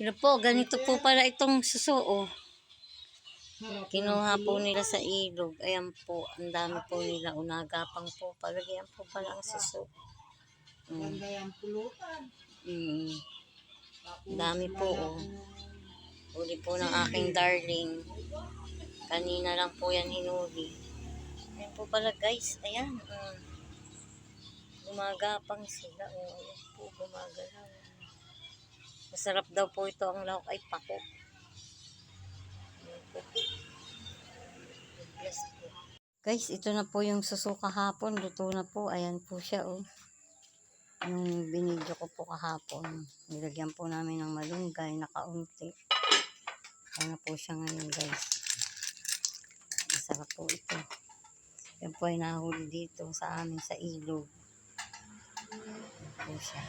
Yun po, ganito po pala itong suso, oh. Kinuha po nila sa ilog. Ayan po, ang dami po nila. Unagapang po. Palagyan po pala ang suso. Mm. Ganda yung pulutan. Mm. Dami po, oh. Huli po ng aking darling. Kanina lang po yan hinuli. Ayan po pala guys. Ayan. Mm. Gumagapang sila. Oh, ayan po, gumagalaw. Masarap daw po ito ang lahok ay pako. Ayan. Guys, ito na po yung suso kahapon. Luto na po. Ayan po siya, oh. Yung binidyo ko po kahapon. Nilagyan po namin ng malunggay na kaunti. Ayan na po siya ngayon, guys. Masarap po ito. Yan po ay nahuli dito sa amin sa ilog. Yan po siya.